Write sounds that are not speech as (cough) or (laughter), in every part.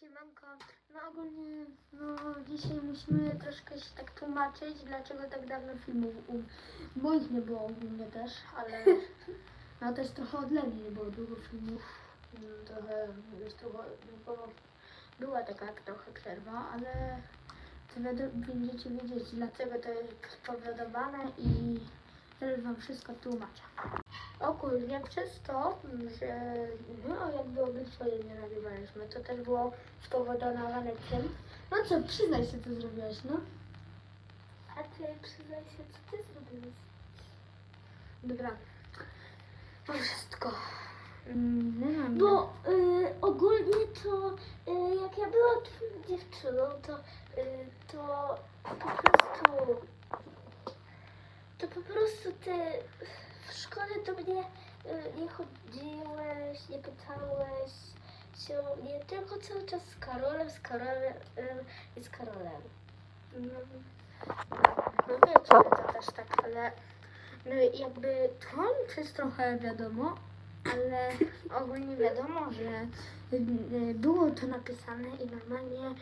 Siemanko, no ogólnie, no dzisiaj musimy troszkę się tak tłumaczyć, dlaczego tak dawno filmów u moich nie było ogólnie też, ale (laughs) no też trochę odlegli, nie było długo filmów, Mm, trochę już trochę, bo była taka trochę przerwa, ale to będziecie wiedzieć dlaczego to jest spowodowane i teraz wam wszystko tłumaczę. Ogólnie przez to, że no jakby obydwoje nie nagrywaliśmy, to też było spowodowane tym. No co, przyznaj się, co zrobiłaś, no. A ty przyznaj się, co ty zrobiłeś? Dobra. To wszystko. Mm. Bo y, ogólnie to y, jak ja byłam twoją dziewczyną, to, y, to po prostu to po prostu ty w szkole do mnie y, nie chodziłeś, nie pytałeś się o mnie, tylko cały czas z Karolem, z Karolem i z Karolem. No, no wiecie, to też tak, ale no jakby to jest trochę wiadomo, ale ogólnie wiadomo, że y, było to napisane i normalnie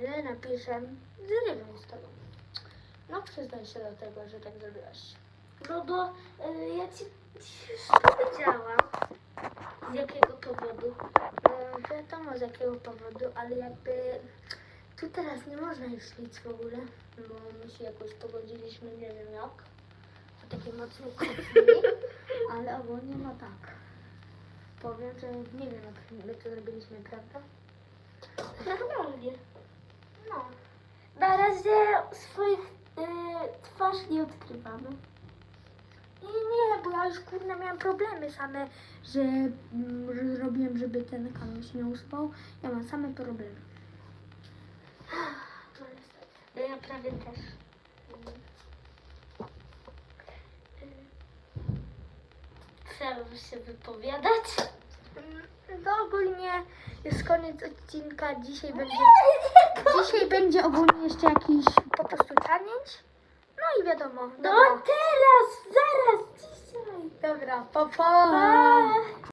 Lena pisze, zrywam z tobą. No przyznaj się do tego, że tak zrobiłaś. No bo y, ja ci, ci już powiedziałam, z jakiego powodu. No wiadomo z jakiego powodu, ale jakby tu teraz nie można już nic w ogóle, bo my się jakoś pogodziliśmy, nie wiem jak, to takie mocno kłótni, (laughs) ale ogólnie no tak. Powiem, że nie wiem jak my to zrobiliśmy, prawda? Normalnie. No. Na razie swoich y, twarz nie odkrywamy. Ja już kurde miałam problemy same, że, mm, że zrobiłem, żeby ten kanał się nie usuwał. Ja mam same problemy. No ja prawie też. By się wypowiadać. Mm, To ogólnie jest koniec odcinka. Dzisiaj będzie, dzisiaj będzie ogólnie jeszcze jakiś po prostu challenge. No i wiadomo. No teraz, papá.